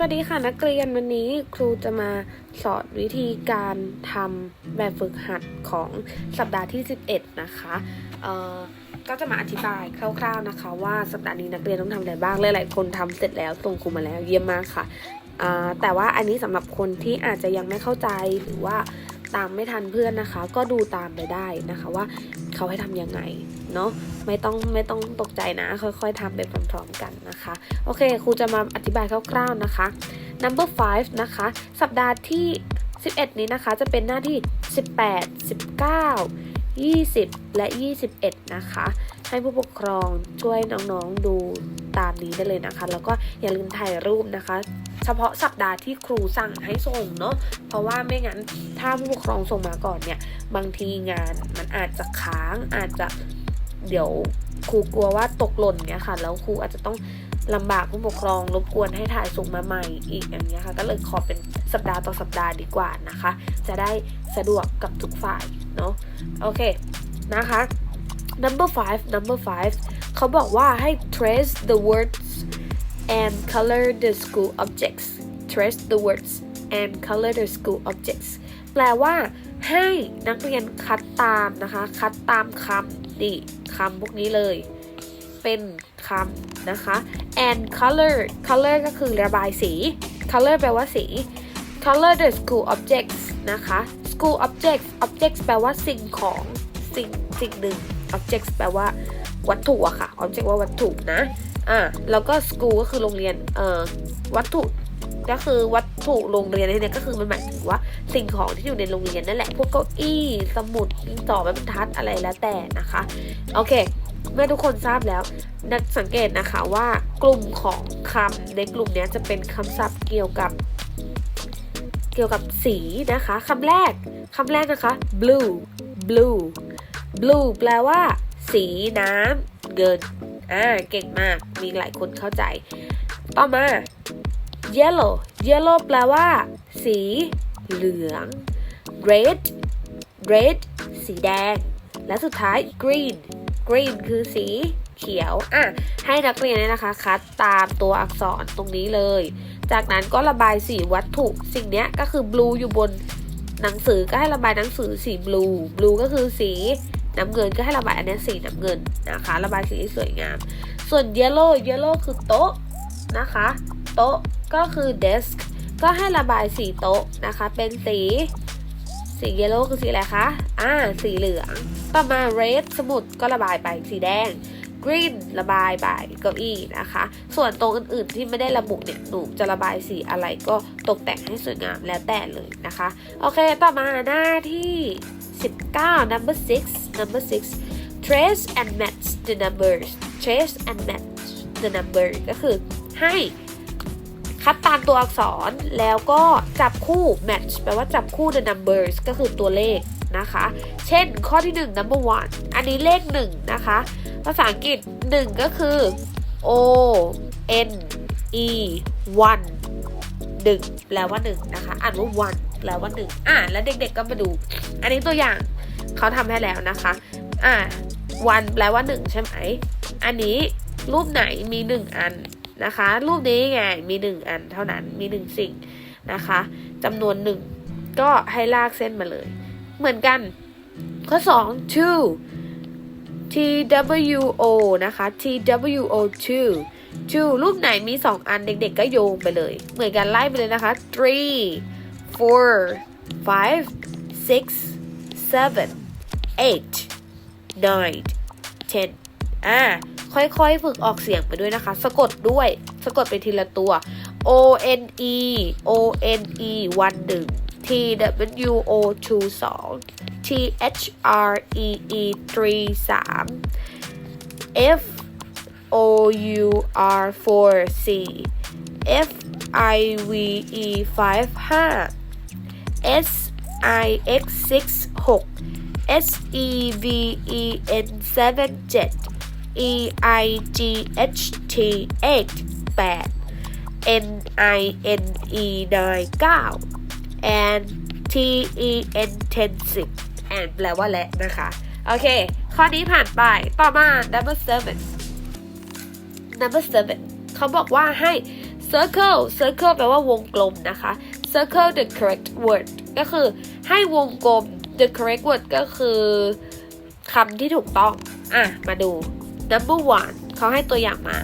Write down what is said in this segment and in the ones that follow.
สวัสดีค่ะนักเรียนวันนี้ครูจะมาสอนวิธีการทำแบบฝึกหัดของสัปดาห์ที่ 11 นะคะเอ่อก็จะมาอธิบายคร่าวๆนะคะ ว่าสัปดาห์นี้นักเรียนต้องทำอะไรบ้างหลายๆคนทำเสร็จแล้วส่งครูมาแล้วเยี่ยมมากค่ะอ่าแต่ว่าอันนี้สำหรับคนที่อาจจะยังไม่เข้าใจหรือว่า ตามไม่ทันเพื่อนนะคะ ก็ดูตามไปได้นะคะว่าเขาให้ทำยังไงเนาะไม่ต้องไม่ต้องตกใจนะ ค่อยๆทำไปพร้อมๆกันนะคะ โอเคครูจะมาอธิบายคร่าวๆนะคะ number 5นะคะ สัปดาห์ที่ 11 นี้นะคะจะเป็นหน้าที่ 18 19 20 และ 21 นะคะ ให้ผู้ปกครองช่วยน้องๆดูตามนี้ได้เลยนะคะ แล้วก็อย่าลืมถ่ายรูปนะคะ เฉพาะสัปดาห์ที่ครูสั่งให้ส่งเนาะเพราะว่าไม่งั้นถ้าผู้ปกครองส่งมาก่อนเนี่ย บางทีงานมันอาจจะค้างอาจจะเดี๋ยวครูกลัวว่าตกหล่นเงี้ยค่ะ แล้วครูอาจจะต้องลำบากผู้ปกครองรบกวนให้ถ่ายส่งมาใหม่อีกอย่างเงี้ยค่ะ ก็เลยขอเป็นสัปดาห์ต่อสัปดาห์ดีกว่านะคะ จะได้สะดวกกับทุกฝ่ายเนาะโอเคนะคะ number five number five เขาบอกว่าให้ trace the words and color the school objects trace the words and color the school objects แปลว่า ให้นักเรียนคัดตามนะคะ คัดตามคำดิคำพวกนี้เลย เป็นคำนะคะ and color color ก็คือระบายสี color แปลว่าสี color the school objects นะคะ school objects objects แปลว่าสิ่งของสิ่งสิ่งหนึ่ง objects แปลว่าวัตถุอะค่ะ object ว่าวัตถุนะ อ่าแล้วก็ school ก็คือโรงเรียนเอ่อวัตถุก็คือวัตถุโรงเรียนเนี่ยก็คือมันหมายถึงว่าสิ่งของที่อยู่ในโรงเรียนนั่นแหละ พวกเก้าอี้สมุดดินสอบรรทัดอะไรแล้วแต่นะคะ โอเค เมื่อทุกคนทราบแล้วนักสังเกตนะคะว่ากลุ่มของคำในกลุ่มนี้จะเป็นคำศัพท์เกี่ยวกับ เกี่ยวกับสีนะคะคำแรกคำแรกนะคะ blue blue blue แปลว่า สีน้ำเงิน อ่าเก่งมากมีหลายคนเข้าใจ ต่อมา yellow yellow แปลว่า สีเหลือง red red สีแดง และสุดท้าย green green คือสีเขียว อะ ให้นักเรียนเนี่ยนะคะ คัดตามตัวอักษรตรงนี้เลย จากนั้นก็ระบายสีวัตถุ สิ่งเนี้ยก็คือ blue อยู่บนหนังสือก็ให้ระบายหนังสือสี blue blue ก็คือสี น้ำเงินก็ให้ระบายอันนี้สีน้ำเงินนะคะ ระบายสีที่สวยงาม ส่วน yellow yellow คือโต๊ะนะคะ โต๊ะก็คือ desk ก็ให้ระบายสีโต๊ะนะคะ เป็นสีสี yellow คือสีอะไรคะ อ่า สีเหลือง ต่อมา red สมุดก็ระบายไปสีแดง green ระบายไปเก้าอี้นะคะ ส่วนตรงอื่นๆที่ไม่ได้ระบุเนี่ยหนูจะระบายสีอะไรก็ตกแต่งให้สวยงามแล้วแต่เลยนะคะ โอเค ต่อมาหน้าที่ 19 number 6 number 6 trace and match the numbers trace and match the number ก็คือให้คัดตามตัวอักษรแล้วก็จับคู่ match แปลว่าจับคู่ the numbers ก็คือตัวเลขนะคะ เช่นข้อที่ 1 number one อันนี้เลข 1 นะคะ ภาษาอังกฤษ 1 ก็คือ o n e one หนึ่งแปลว่า 1 นะคะ อ่านว่า one แปลว่า 1 อ่าแล้วเด็กๆก็มาดู อันนี้ตัวอย่าง เขาทำให้แล้วนะคะ อ่า one แปลว่า1ใช่ไหม อันนี้รูปไหนมี1อันนะคะ รูปนี้ไงมี1อันเท่านั้นมี1สิ่งนะคะจำนวน1ก็ให้ลากเส้นมาเลย เหมือนกัน ข้อ 2 two T W O นะคะ T W O two two รูปไหนมี 2 อันเด็กๆก็โยงไปเลย เหมือนกันไล่ไปเลยนะคะ three four five six seven eight nine ten อ่าค่อยๆ ฝึกออกเสียงไปด้วยนะคะ สะกดด้วย สะกดไปทีละตัว O N E O N E วันหนึ่ง T W O two สอง T H R E E three สาม F O U R four สี่ F I V E five ห้า S I X six S E V E N seven เจ็ด E I G H T eight แปด N I N E nine เก้า and T E N ten สิบ and แปลว่าและนะคะ โอเค ข้อนี้ผ่านไป ต่อมา number seven number seven เขาบอกว่าให้ circle circle แปลว่าวงกลมนะคะ circle the correct word ก็คือให้วงกลม the correct word ก็คือคำที่ถูกต้อง อะ มาดู number one เขาให้ตัวอย่างมา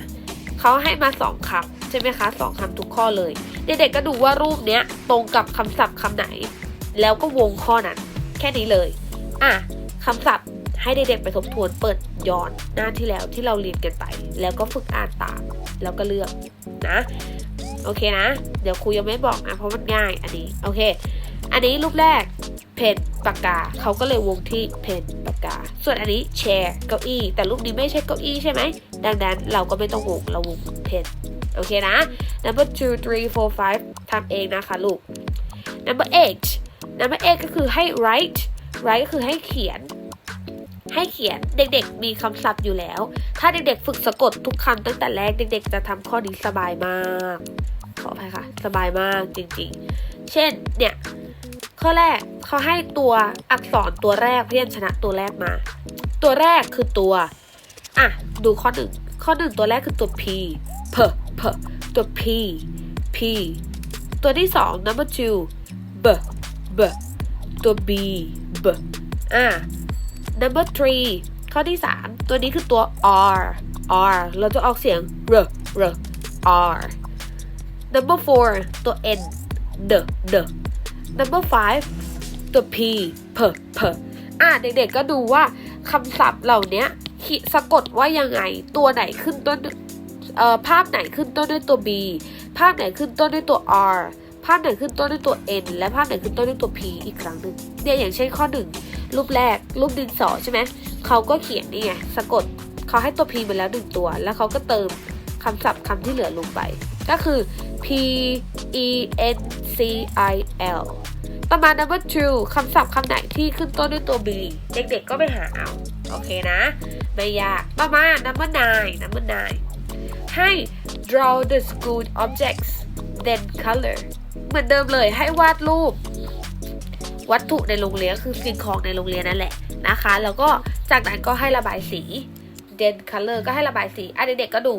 เขาให้มาสองคำใช่ไหมคะสองคำทุกข้อเลย เด็กๆก็ดูว่ารูปเนี้ยตรงกับคำศัพท์คำไหน แล้วก็วงข้อนั้น แค่นี้เลย อะคำศัพท์ให้เด็กๆไปทบทวนเปิดย้อนหน้าที่แล้วที่เราเรียนกันไป แล้วก็ฝึกอ่านตาม แล้วก็เลือกนะ โอเคนะ เดี๋ยวครูยังไม่บอกนะ เพราะมันง่ายอันนี้ โอเค อันนี้รูปแรกเพนปากกาเขาก็เลยวงที่เพนปากกา ส่วนอันนี้แชร์เก้าอี้ แต่รูปนี้ไม่ใช่เก้าอี้ใช่ไหม ดังนั้นเราก็ไม่ต้องวงเราวงเพนโอเคนะ number two three four five ทำเองนะคะลูก number eight number eight ก็คือให้ write write ก็คือให้เขียน ให้เขียนเด็กๆ มีคำศัพท์อยู่แล้ว ถ้าเด็กๆ ฝึกสะกดทุกคำตั้งแต่แรกเด็ก ๆ จะทำข้อนี้สบายมาก ขออภัยค่ะ สบายมากจริงๆ เช่นเนี่ย ข้อแรกเขาให้ตัวอักษรตัวแรกเพยัญชนะตัวแรกมา ตัวแรกคือตัว อะ ดูข้อหนึ่งข้อหนึ่งตัวแรกคือตัว p p p ตัว p p ตัวที่สอง number two b b ตัว b b อะ number three ข้อที่สามตัวนี้คือตัว r r เราจะออกเสียง r r r number four ตัว n d d number five ตัว p p p อะเด็กๆก็ดูว่าคำศัพท์เหล่านี้สะกดว่ายังไง ตัวไหนขึ้นต้นเอ่อภาพไหนขึ้นต้นด้วยตัว b ภาพไหนขึ้นต้นด้วยตัว r ภาพไหนขึ้นต้นด้วยตัว n และภาพไหนขึ้นต้นด้วยตัว p อีกครั้งหนึ่งเนี่ยอย่างเช่นข้อหนึ่งรูปแรก รูปดินสอใช่ไหมเขาก็เขียนนี่ไงสะกดเขาให้ตัว p มาแล้วหนึ่งตัว แล้วเขาก็เติมคำศัพท์คำที่เหลือลงไป ก็คือ p e n c i l ต่อมา number two คำศัพท์คำไหนที่ขึ้นต้นด้วยตัว b เด็กๆก็ไปหาเอา โอเคนะ ไม่ยาก ต่อมา number nine number nine ให้ draw the school objects then color เหมือนเดิมเลยให้วาดรูป วัตถุในโรงเรียนคือสิ่งของในโรงเรียนนั่นแหละนะคะ แล้วก็จากนั้นก็ให้ระบายสี then color ก็ให้ระบายสีอะเด็กๆก็ดู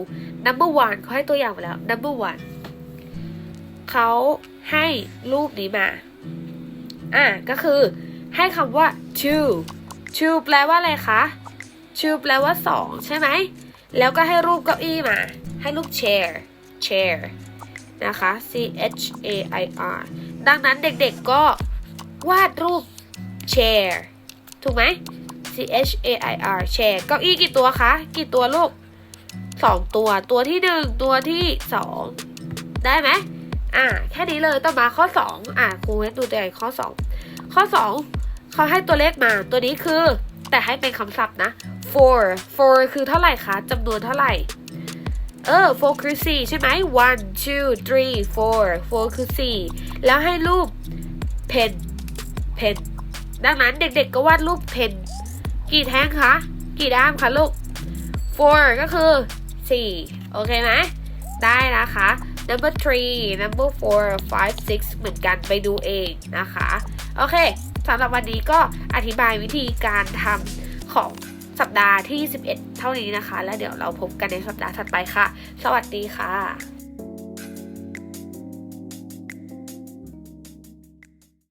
number one เขาให้ตัวอย่างมาแล้ว number one เขาให้รูปนี้มา อะก็คือให้คำว่า to to แปลว่าอะไรคะ to แปลว่าสองใช่ไหม แล้วก็ให้รูปเก้าอี้มา ให้รูป chair chair นะคะ C H A I R ดังนั้นเด็กๆก็วาดรูป chair ถูกไหม C H A I R chair เก้าอี้กี่ตัวคะ กี่ตัวลูกสองตัว ตัวที่หนึ่งตัวที่สองได้ไหมอ่า แค่นี้เลยต่อมาข้อสองอ่าครูให้ดูตัวอย่างข้อสอง ข้อสองเขาให้ตัวเลขมาตัวนี้คือ แต่ให้เป็นคำศัพท์นะ four four คือเท่าไหร่คะจำนวนเท่าไหร่ เออ four คือสี่ใช่ไหม one two three four four คือสี่แล้วให้รูป pen pen ดังนั้นเด็กๆก็วาดรูป pen กี่แท่งคะกี่ด้ามคะลูก four ก็คือสี่โอเคไหมได้นะคะ number three number four five six เหมือนกันไปดูเองนะคะ โอเคสำหรับวันนี้ก็อธิบายวิธีการทำของสัปดาห์ที่ 11 เท่านี้นะคะ แล้วเดี๋ยวเราพบกันในสัปดาห์ถัดไปค่ะ สวัสดีค่ะ